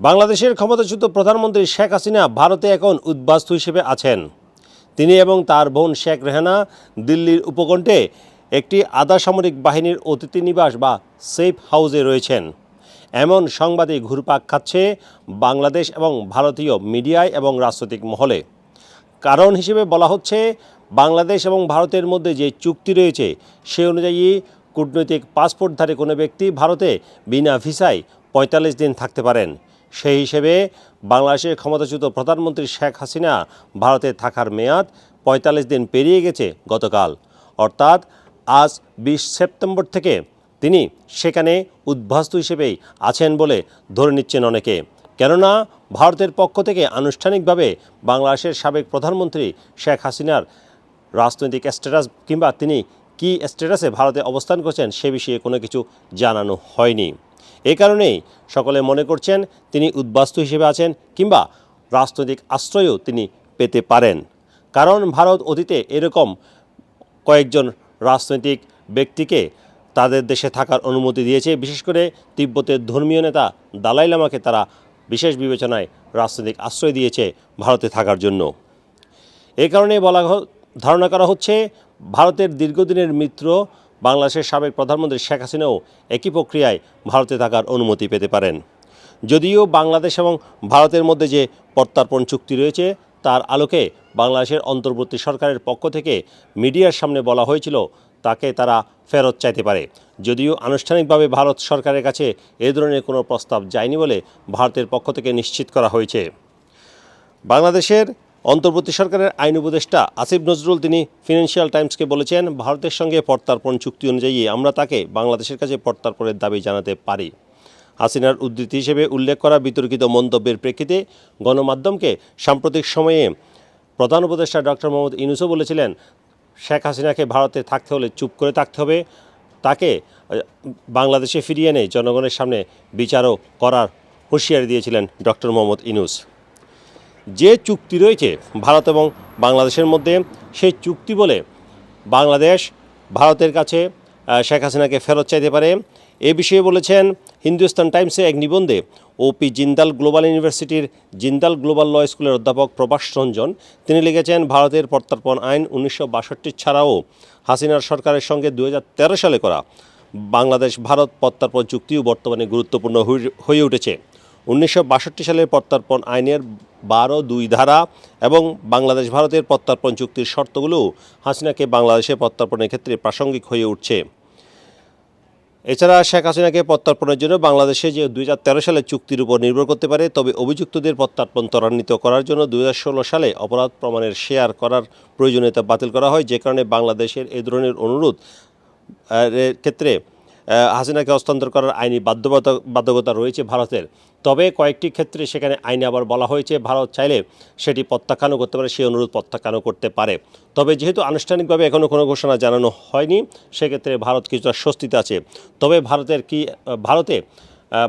বাংলাদেশের ক্ষমতাচ্যুত প্রধানমন্ত্রী শেখ হাসিনা ভারতে এখন উদ্বাস্তু হিসেবে আছেন। তিনি এবং তার বোন শেখ রেহানা দিল্লির উপকণ্ঠে একটি আধা সামরিক বাহিনীর অতিথি নিবাস বা সেফ হাউসে রয়েছেন। এমন সংবাদে ঘুরপাক খাচ্ছে বাংলাদেশ এবং ভারতীয় মিডিয়ায় এবং রাজনৈতিক মহলে। কারণ হিসেবে বলা হচ্ছে, বাংলাদেশ এবং ভারতের মধ্যে যে চুক্তি রয়েছে, সে অনুযায়ী কূটনৈতিক পাসপোর্টধারী কোনো ব্যক্তি ভারতে বিনা ভিসায় পঁয়তাল্লিশ দিন থাকতে পারেন। সেই হিসেবে বাংলাদেশের ক্ষমতাচ্যুত প্রধানমন্ত্রী শেখ হাসিনা ভারতে থাকার মেয়াদ পঁয়তাল্লিশ দিন পেরিয়ে গেছে গতকাল। অর্থাৎ আজ বিশ সেপ্টেম্বর থেকে তিনি সেখানে উদ্বাস্তু হিসেবেই আছেন বলে ধরে নিচ্ছেন অনেকে। কেননা ভারতের পক্ষ থেকে আনুষ্ঠানিকভাবে বাংলাদেশের সাবেক প্রধানমন্ত্রী শেখ হাসিনার রাজনৈতিক স্ট্যাটাস কিংবা তিনি কি স্ট্যাটাসে ভারতে অবস্থান করছেন সে বিষয়ে কোনো কিছু জানানো হয়নি। এ কারণেই সকলে মনে করছেন তিনি উদ্বাস্তু হিসেবে আছেন কিংবা রাজনৈতিক আশ্রয়ও তিনি পেতে পারেন। কারণ ভারত অতীতে এরকম কয়েকজন রাজনৈতিক ব্যক্তিকে তাদের দেশে থাকার অনুমতি দিয়েছে। বিশেষ করে তিব্বতের ধর্মীয় নেতা দালাই লামাকে তারা বিশেষ বিবেচনায় রাজনৈতিক আশ্রয় দিয়েছে ভারতে থাকার জন্য। এই কারণে বলা ধারণা করা হচ্ছে, ভারতের দীর্ঘদিনের মিত্র বাংলাদেশের সাবেক প্রধানমন্ত্রী শেখ হাসিনাও একই প্রক্রিয়ায় ভারতে থাকার অনুমতি পেতে পারেন। যদিও বাংলাদেশ এবং ভারতের মধ্যে যে প্রত্যার্পণ চুক্তি রয়েছে, তার আলোকে বাংলাদেশের অন্তর্বর্তী সরকারের পক্ষ থেকে মিডিয়ার সামনে বলা হয়েছিল, তাকে তারা ফেরত চাইতে পারে। যদিও আনুষ্ঠানিকভাবে ভারত সরকারের কাছে এ ধরনের কোনো প্রস্তাব যায়নি বলে ভারতের পক্ষ থেকে নিশ্চিত করা হয়েছে। বাংলাদেশের অন্তর্বর্তী সরকারের আইন উপদেষ্টা আসিফ নজরুল তিনি ফিনান্সিয়াল টাইমসকে বলেছেন, ভারতের সঙ্গে প্রত্যার্পণ চুক্তি অনুযায়ী আমরা তাকে বাংলাদেশের কাছে প্রত্যার্পণের দাবি জানাতে পারি। হাসিনার উদ্ধৃতি হিসেবে উল্লেখ করা বিতর্কিত মন্তব্যের প্রেক্ষিতে গণমাধ্যমকে সাম্প্রতিক সময়ে প্রধান উপদেষ্টা ডক্টর মোহাম্মদ ইনুসও বলেছিলেন, শেখ হাসিনাকে ভারতে থাকতে হলে চুপ করে থাকতে হবে। তাকে বাংলাদেশে ফিরিয়ে এনে জনগণের সামনে বিচারও করার হুঁশিয়ারি দিয়েছিলেন ডক্টর মোহাম্মদ ইনুস যে চুক্তি রয়েছে ভারত এবং বাংলাদেশের মধ্যে, সেই চুক্তি বলে বাংলাদেশ ভারতের কাছে শেখ হাসিনাকে ফেরত চাইতে পারে। এ বিষয়ে বলেছেন হিন্দুস্তান টাইমসে এক নিবন্ধে ওপি জিন্দাল গ্লোবাল ইউনিভার্সিটির জিন্দাল গ্লোবাল ল স্কুলের অধ্যাপক প্রভাস রঞ্জন, তিনি লিখেছেন, ভারতের প্রত্যর্পণ আইন উনিশশো বাষট্টি ছাড়াও হাসিনার সরকারের সঙ্গে দু হাজার তেরো সালে করা বাংলাদেশ ভারত প্রত্যর্পণ চুক্তিও বর্তমানে গুরুত্বপূর্ণ হয়ে- উঠেছে। উনিশশো বাষট্টি সালের প্রত্যর্পণ আইনের বারো, দুই ধারা এবং বাংলাদেশ ভারতের প্রত্যর্পণ চুক্তির শর্তগুলো হাসিনাকে বাংলাদেশে প্রত্যর্পণের ক্ষেত্রে প্রাসঙ্গিক হয়ে উঠছে। এছাড়া শেখ হাসিনাকে প্রত্যর্পণের জন্য বাংলাদেশে যে দু হাজার তেরো সালে চুক্তির উপর নির্ভর করতে পারে, তবে অভিযুক্তদের প্রত্যর্পণ ত্বরান্বিত করার জন্য দু হাজার ষোলো সালে অপরাধ প্রমাণের শেয়ার করার প্রয়োজনীয়তা বাতিল করা হয়। যে কারণে বাংলাদেশের এই ধরনের অনুরোধ ক্ষেত্রে হাসিনাকে হস্তান্তর করার আইনি বাধ্যবাধকতা বাধ্যকতা রয়েছে ভারতের। তবে কয়েকটি ক্ষেত্রে সেখানে আইনে আবার বলা হয়েছে, ভারত চাইলে সেটি প্রত্যাখ্যানও করতে পারে, সেই অনুরোধ প্রত্যাখ্যানও করতে পারে। তবে যেহেতু আনুষ্ঠানিকভাবে এখনও কোনো ঘোষণা জানানো হয়নি, সেক্ষেত্রে ভারত কিছুটা স্বস্তিতে আছে। তবে ভারতের কি, ভারতে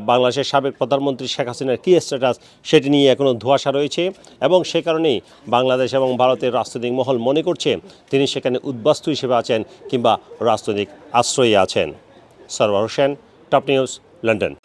বাংলাদেশের সাবেক প্রধানমন্ত্রী শেখ হাসিনার কী স্ট্যাটাস সেটি নিয়ে এখনও ধোঁয়াশা রয়েছে এবং সে কারণেই বাংলাদেশ এবং ভারতের রাজনৈতিক মহল মনে করছে, তিনি সেখানে উদ্বাস্তু হিসেবে আছেন কিংবা রাজনৈতিক আশ্রয়ে আছেন। Sarvar Hussain, Top News, London.